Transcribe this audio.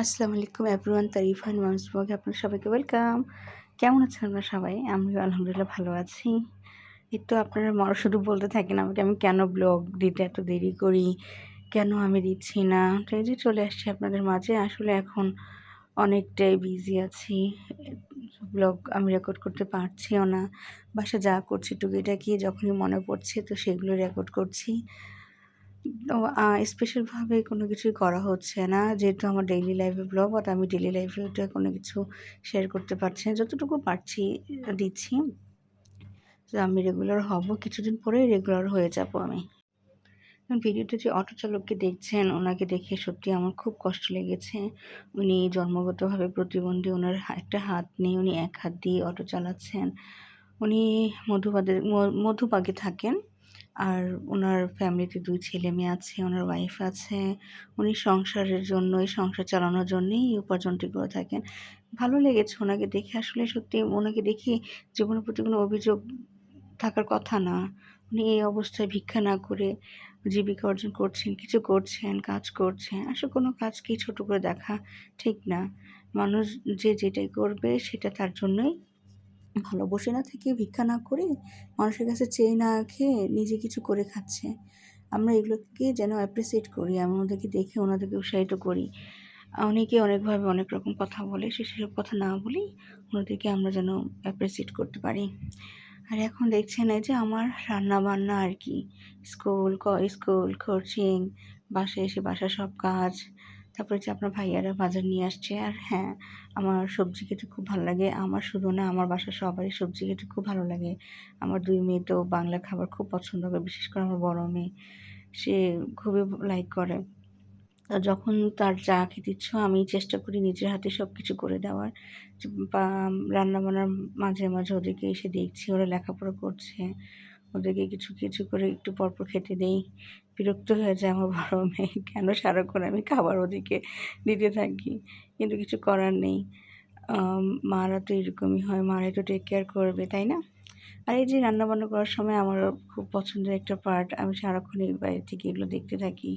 আসসালামু আলাইকুম everyone Tareefan mum's ব্লগে আপনার সবাইকে ওয়েলকাম। কেমন আছেন আপনারা সবাই? আমিও আলহামদুলিল্লাহ ভালো আছি। এই তো আপনারা মর শুধু বলতে থাকেন আমাকে, আমি কেন ব্লগ দিতে এত দেরি করি? কেন আমি দিচ্ছি না? তো এই যে চলে আসছি আপনাদের মাঝে। আসলে এখন অনেকটাই বিজি আছি। ব্লগ আমি রেকর্ড করতে পারছিও না। বাসা যা করছি টুকিটাকি যখনই মনে পড়ছে তো সেগুলো রেকর্ড করছি। স্পেশালভাবে কোনো কিছুই করা হচ্ছে না। যেহেতু আমার ডেইলি লাইফে ব্লগ বাট আমি ডেইলি লাইফে ওটা কোনো কিছু শেয়ার করতে পারছি না। যতটুকু পারছি, দিচ্ছি। তো আমি রেগুলার হব। কিছুদিন পরেই রেগুলার হয়ে যাব আমি। ভিডিওতে যে অটো চালককে দেখছেন, ওনাকে দেখে সত্যি আমার খুব কষ্ট লেগেছে। উনি জন্মগতভাবে প্রতিবন্ধী, ওনার একটা হাত নেই, উনি এক হাত দিয়ে অটো চালাচ্ছেন উনি মধুবাদের মধুবাগে থাকেন। আর ওনার ফ্যামিলিতে দুই ছেলে মেয়ে আছে, ওনার ওয়াইফ আছে। উনি সংসারের জন্য এই সংসার চালানোর জন্যই এই উপার্জনটি করে থাকেন। ভালো লেগেছে ওনাকে দেখে। আসলে সত্যি ওনাকে দেখে জীবনের প্রতি কোনো অভিযোগ থাকার কথা না। উনি এই অবস্থায় ভিক্ষা না করে জীবিকা অর্জন করছেন, কিছু করছেন, কাজ করছেন। আসলে কোনো কাজকে ছোট করে দেখা ঠিক না। মানুষ যে যেটাই করবে সেটা তার জন্যই ভালো বসে না থেকে ভিক্ষা না করে মানুষের কাছে চেয়ে না খেয়ে নিজে কিছু করে খাচ্ছে। আমরা এগুলোকে যেন অ্যাপ্রিসিয়েট করি, আমি ওদেরকে দেখে ওনাদেরকে উৎসাহিত করি। অনেকে অনেকভাবে অনেক রকম কথা বলে, সে সেসব কথা না বলেই ওনাদেরকে আমরা যেন অ্যাপ্রিসিয়েট করতে পারি। আর এখন দেখছেন এই যে আমার রান্না বান্না আর কি। স্কুল স্কুল, কোচিং, বাসায় এসে বাসার সব কাজ। তারপরে যে আপনার ভাইয়ারা বাজার নিয়ে আসছে। আর হ্যাঁ আমার সবজি খেতে খুব ভালো লাগে। আমার শুধু না, আমার বাসার সবারই সবজি খেতে খুব ভালো লাগে। আমার দুই মেয়ে তো বাংলা খাবার খুব পছন্দ করে, বিশেষ করে আমার বড় মেয়ে। সে খুবই লাইক করে। যখন তার চা খেতে ইচ্ছ, আমি চেষ্টা করি নিজের হাতে সব কিছু করে দেওয়ার। রান্নাবান্নার মাঝে মাঝে ওদেরকে এসে দেখছি, ওরা লেখাপড়া করছে। ওদেরকে কিছু কিছু করে একটু পরপর খেতে দেই। বিরক্ত হয়ে যায় আমার বড় মেয়ে। কেন সারাক্ষণ আমি খাবার ওদেরকে দিতে থাকি? কিন্তু কিছু করার নেই। মারা তো এরকমই হয়। মারা তো টেক কেয়ার করবে, তাই না? আর এই যে রান্নাবান্না করার সময় আমার খুব পছন্দের একটা পার্ট আমি সারাক্ষণ এই বাইরে থেকে এগুলো দেখতে থাকি।